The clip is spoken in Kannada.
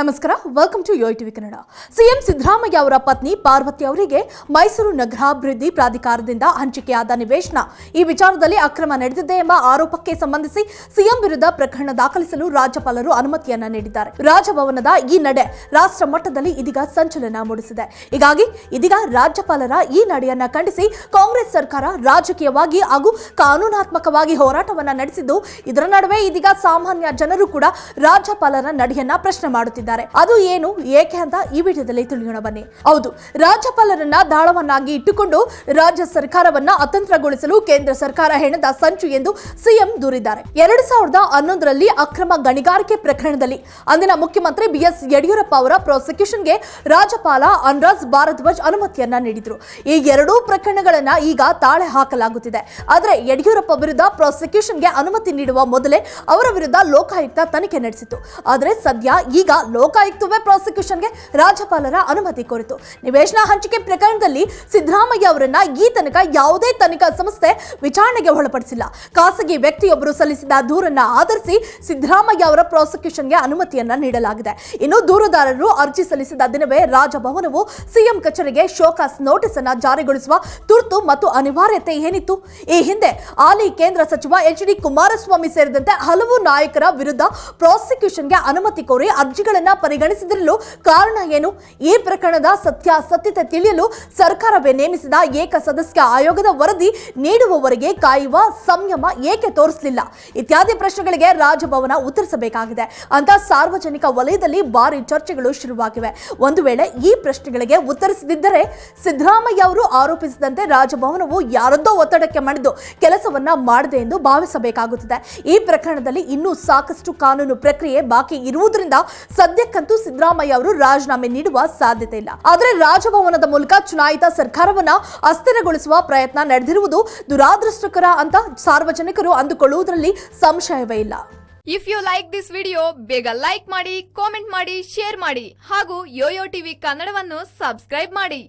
ನಮಸ್ಕಾರ welcome to YoYo TV Kannada CM Siddaramaiah ಅವರ ಪತ್ನಿ ಪಾರ್ವತಿ ಅವರಿಗೆ ಮೈಸೂರು ನಗರಾಭಿವೃದ್ಧಿ ಪ್ರಾಧಿಕಾರದಿಂದ ಹಂಚಿಕೆಯಾದ ನಿವೇಶನ. ಈ ವಿಚಾರದಲ್ಲಿ ಅಕ್ರಮ ನಡೆದಿದೆ ಎಂಬ ಆರೋಪಕ್ಕೆ ಸಂಬಂಧಿಸಿ ಸಿಎಂ ವಿರುದ್ಧ ಪ್ರಕರಣ ದಾಖಲಿಸಲು ರಾಜ್ಯಪಾಲರು ಅನುಮತಿಯನ್ನ ನೀಡಿದ್ದಾರೆ. ರಾಜಭವನದ ಈ ನಡೆ ರಾಷ್ಟ್ರ ಮಟ್ಟದಲ್ಲಿ ಇದೀಗ ಸಂಚಲನ ಮೂಡಿಸಿದೆ. ಹೀಗಾಗಿ ಇದೀಗ ರಾಜ್ಯಪಾಲರ ಈ ನಡೆಯನ್ನ ಖಂಡಿಸಿ ಕಾಂಗ್ರೆಸ್ ಸರ್ಕಾರ ರಾಜಕೀಯವಾಗಿ ಹಾಗೂ ಕಾನೂನಾತ್ಮಕವಾಗಿ ಹೋರಾಟವನ್ನ ನಡೆಸಿದ್ದು, ಇದರ ನಡುವೆ ಇದೀಗ ಸಾಮಾನ್ಯ ಜನರು ಕೂಡ ರಾಜ್ಯಪಾಲರ ನಡೆಯನ್ನ ಪ್ರಶ್ನೆ ಮಾಡುತ್ತಿದ್ದಾರೆ. ಅದು ಏನು, ಏಕೆ ಅಂತ ಈ ವಿಡಿಯೋದಲ್ಲಿ ತಿಳಿಯೋಣ ಬನ್ನಿ. ಹೌದು, ರಾಜ್ಯಪಾಲರನ್ನ ದಾಳವನ್ನಾಗಿ ಇಟ್ಟುಕೊಂಡು ರಾಜ್ಯ ಸರ್ಕಾರವನ್ನ ಅತಂತ್ರಗೊಳಿಸಲು ಕೇಂದ್ರ ಸರ್ಕಾರ ಹೆಣದ ಸಂಚು ಎಂದು ಸಿಎಂ ದೂರಿದ್ದಾರೆ. ಎರಡು ಸಾವಿರದ ಹನ್ನೊಂದರಲ್ಲಿ ಅಕ್ರಮ ಗಣಿಗಾರಿಕೆ ಪ್ರಕರಣದಲ್ಲಿ ಅಂದಿನ ಮುಖ್ಯಮಂತ್ರಿ ಬಿಎಸ್ ಯಡಿಯೂರಪ್ಪ ಅವರ ಪ್ರಾಸಿಕ್ಯೂಷನ್ಗೆ ರಾಜ್ಯಪಾಲ ಅನ್ರಾಜ್ ಭಾರದ್ವಾಜ್ ಅನುಮತಿಯನ್ನ ನೀಡಿದ್ರು. ಈ ಎರಡೂ ಪ್ರಕರಣಗಳನ್ನ ಈಗ ತಾಳೆ ಹಾಕಲಾಗುತ್ತಿದೆ. ಆದರೆ ಯಡಿಯೂರಪ್ಪ ವಿರುದ್ಧ ಪ್ರಾಸಿಕ್ಯೂಷನ್ಗೆ ಅನುಮತಿ ನೀಡುವ ಮೊದಲೇ ಅವರ ವಿರುದ್ಧ ಲೋಕಾಯುಕ್ತ ತನಿಖೆ ನಡೆಸಿತು ಆದರೆ ಸದ್ಯ ಈಗ ಲೋಕಾಯುಕ್ತವೇ ಪ್ರಾಸಿಕ್ಯೂಷನ್ಗೆ ರಾಜ್ಯಪಾಲರ ಅನುಮತಿ ಕೋರಿತು. ನಿವೇಶನ ಹಂಚಿಕೆ ಪ್ರಕರಣದಲ್ಲಿ ಸಿದ್ದರಾಮಯ್ಯ ಅವರನ್ನ ಈ ತನಕ ಯಾವುದೇ ತನಿಖಾ ಸಂಸ್ಥೆ ವಿಚಾರಣೆಗೆ ಒಳಪಡಿಸಿಲ್ಲ. ಖಾಸಗಿ ವ್ಯಕ್ತಿಯೊಬ್ಬರು ಸಲ್ಲಿಸಿದ ದೂರನ್ನ ಆಧರಿಸಿ ಸಿದ್ದರಾಮಯ್ಯ ಅವರ ಪ್ರಾಸಿಕ್ಯೂಷನ್ಗೆ ಅನುಮತಿಯನ್ನ ನೀಡಲಾಗಿದೆ. ಇನ್ನು ದೂರುದಾರರು ಅರ್ಜಿ ಸಲ್ಲಿಸಿದ ದಿನವೇ ರಾಜಭವನವು ಸಿಎಂ ಕಚೇರಿಗೆ ಶೋಕಾಸ್ ನೋಟಿಸ್ ಅನ್ನ ಜಾರಿಗೊಳಿಸುವ ತುರ್ತು ಮತ್ತು ಅನಿವಾರ್ಯತೆ ಏನಿತ್ತು? ಈ ಹಿಂದೆ ಹಾಲಿ ಕೇಂದ್ರ ಸಚಿವ ಎಚ್ ಡಿ ಕುಮಾರಸ್ವಾಮಿ ಸೇರಿದಂತೆ ಹಲವು ನಾಯಕರ ವಿರುದ್ಧ ಪ್ರಾಸಿಕ್ಯೂಷನ್ಗೆ ಅನುಮತಿ ಕೋರಿ ಅರ್ಜಿಗಳನ್ನ ಪರಿಗಣಿಸಿದಿರಲು ಕಾರಣ ಏನು? ಈ ಪ್ರಕರಣದ ಸತ್ಯಾಸತ್ಯತೆ ತಿಳಿಯಲು ಸರ್ಕಾರವೇ ನೇಮಿಸಿದ ಏಕ ಸದಸ್ಯ ಆಯೋಗದ ವರದಿ ನೀಡುವವರೆಗೆ ಕಾಯುವ ಸಂಯಮ ಏಕೆ ತೋರಿಸಲಿಲ್ಲ? ಇತ್ಯಾದಿ ಪ್ರಶ್ನೆಗಳಿಗೆ ರಾಜಭವನ ಉತ್ತರಿಸಬೇಕಾಗಿದೆ. ಅಂತ ಸಾರ್ವಜನಿಕ ವಲಯದಲ್ಲಿ ಭಾರಿ ಚರ್ಚೆಗಳು ಶುರುವಾಗಿವೆ. ಒಂದು ವೇಳೆ ಈ ಪ್ರಶ್ನೆಗಳಿಗೆ ಉತ್ತರಿಸದಿದ್ದರೆ ಸಿದ್ದರಾಮಯ್ಯ ಅವರು ಆರೋಪಿಸಿದಂತೆ ರಾಜಭವನವು ಯಾರದ್ದೋ ಒತ್ತಡಕ್ಕೆ ಮಣಿದು ಕೆಲಸವನ್ನ ಮಾಡಿದೆ ಎಂದು ಭಾವಿಸಬೇಕಾಗುತ್ತದೆ. ಈ ಪ್ರಕರಣದಲ್ಲಿ ಇನ್ನೂ ಸಾಕಷ್ಟು ಕಾನೂನು ಪ್ರಕ್ರಿಯೆ ಬಾಕಿ ಇರುವುದರಿಂದ ಸದ್ಯಕ್ಕಂತೂ ಸಿದ್ದರಾಮಯ್ಯ ಅವರು ರಾಜೀನಾಮೆ ನೀಡುವ ಸಾಧ್ಯತೆ ಇಲ್ಲ. ಆದರೆ ರಾಜಭವನದ ಮೂಲಕ ಚುನಾಯಿತ ಸರ್ಕಾರವನ್ನ ಅಸ್ಥಿರಗೊಳಿಸುವ ಪ್ರಯತ್ನ ನಡೆದಿರುವುದು ದುರಾದೃಷ್ಟಕರ ಅಂತ ಸಾರ್ವಜನಿಕರು ಅಂದುಕೊಳ್ಳುವುದರಲ್ಲಿ ಸಂಶಯವೇ ಇಲ್ಲ. If you like this video ಬೇಗ ಲೈಕ್ ಮಾಡಿ ಕಾಮೆಂಟ್ ಮಾಡಿ ಶೇರ್ ಮಾಡಿ ಹಾಗೂ ಯೋಯೋ ಟಿವಿ ಕನ್ನಡವನ್ನು ಸಬ್ಸ್ಕ್ರೈಬ್ ಮಾಡಿ.